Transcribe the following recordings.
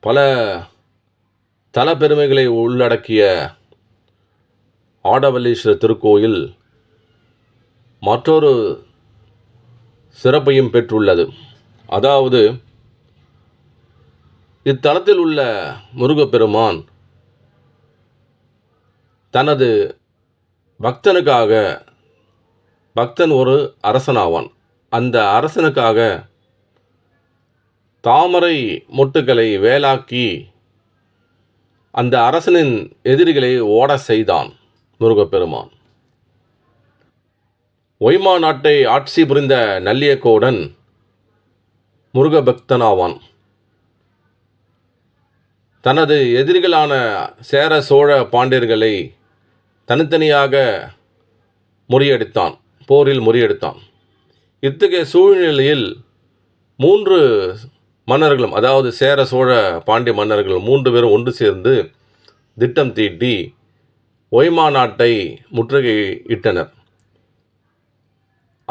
பல தலப்பெருமைகளை உள்ளடக்கிய ஆடவல்லீஸ்வரர் திருக்கோயில் மற்றொரு சிறப்பையும் பெற்றுள்ளது. அதாவது இத்தலத்தில் உள்ள முருகப்பெருமான் தனது பக்தனுக்காக பக்தன் ஒரு அரசனாவான். அந்த அரசனுக்காக தாமரை மொட்டுகளை வேலாக்கி அந்த அரசனின் எதிரிகளை ஓட செய்தான் முருகப்பெருமான். ஒய்மா நாட்டை ஆட்சி புரிந்த நல்லியக்கோடன் முருகபக்தனாவான். தனது எதிரிகளான சேர சோழ பாண்டியர்களை தனித்தனியாக முறியடித்தான் போரில் முறியடித்தான். இத்தகைய சூழ்நிலையில் மூன்று மன்னர்களும் அதாவது சேர சோழ பாண்டிய மன்னர்கள் மூன்று பேரும் ஒன்று சேர்ந்து திட்டம் தீட்டி ஒய்மா நாட்டை முற்றுகையிட்டனர்.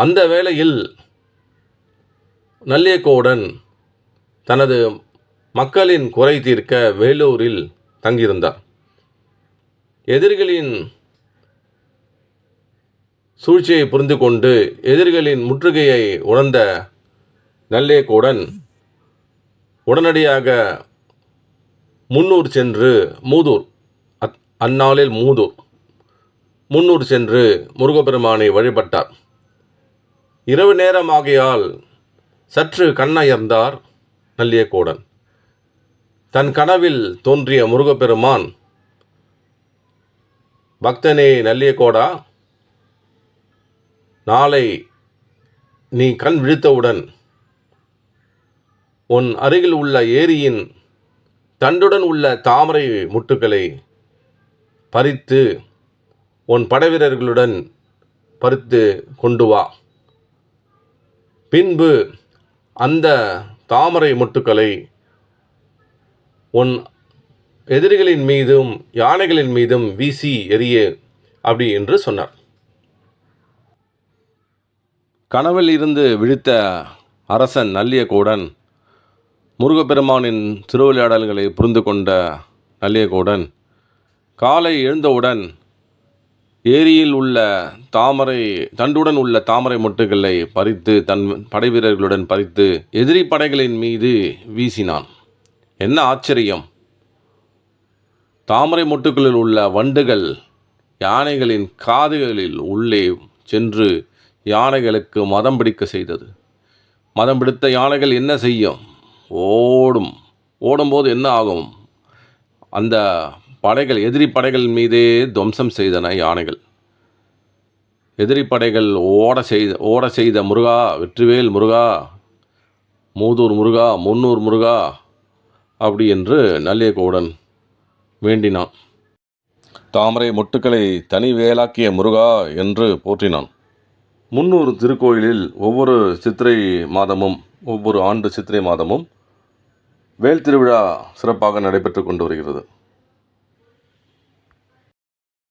அந்த வேளையில் நல்லியக்கோடன் தனது மக்களின் குறை தீர்க்க வேலூரில் தங்கியிருந்தார். எதிரிகளின் சூழ்ச்சியை புரிந்து கொண்டு எதிரிகளின் முற்றுகையை உணர்ந்த நல்லேக்கோடன் உடனடியாக முன்னூர் சென்று மூதூர். அத் அந்நாளில் மூதூர். முன்னூர் சென்று முருகப்பெருமானை வழிபட்டார். இரவு நேரம் ஆகையால் சற்று கண்ணயர்ந்தார் நல்லியக்கோடன் தன் கனவில் தோன்றிய முருகப்பெருமான் பக்தனே நல்லியக்கோடா நாளை நீ கண் விழித்தவுடன் உன் அருகில் உள்ள ஏரியின் தண்டுடன் உள்ள தாமரை முட்டுக்களை பறித்து உன் படைவீரர்களுடன் பறித்து கொண்டு வா. பின்பு அந்த தாமரை முட்டுக்களை உன் எதிரிகளின் மீதும் யானைகளின் மீதும் வீசி எறிய அப்படி என்று சொன்னார். கனவில் இருந்து விழித்த அரசன் நல்லியகோடன் முருகப்பெருமானின் திருவிளையாடல்களை புரிந்து கொண்ட நல்லியகோடன் காலை எழுந்தவுடன் ஏரியில் உள்ள தாமரை தண்டுடன் உள்ள தாமரை மொட்டுகளை பறித்து தன் படைவீரர்களுடன் பறித்து எதிரி படைகளின் மீது வீசினான். என்ன ஆச்சரியம்! தாமரை மொட்டுகளில் உள்ள வண்டுகள் யானைகளின் காதுகளில் உள்ளே சென்று யானைகளுக்கு மதம் பிடிக்க செய்தது. மதம் பிடித்த யானைகள் என்ன செய்யும்? ஓடும். ஓடும்போது என்ன ஆகும்? அந்த படைகள் எதிரி படைகள் மீதே துவம்சம் செய்தன யானைகள். எதிரி படைகள் ஓட செய்த ஓட செய்த முருகா வெற்றிவேல் முருகா மூதூர் முருகா முன்னூர் முருகா அப்படி என்று நல்லியகோடன் வேண்டினான். தாமரை மொட்டுக்களை தனி வேலாக்கிய முருகா என்று போற்றினான். முன்னூறு திருக்கோயிலில் ஒவ்வொரு சித்திரை மாதமும் ஒவ்வொரு ஆண்டு சித்திரை மாதமும் வேல் திருவிழா சிறப்பாக நடைபெற்று கொண்டு வருகிறது.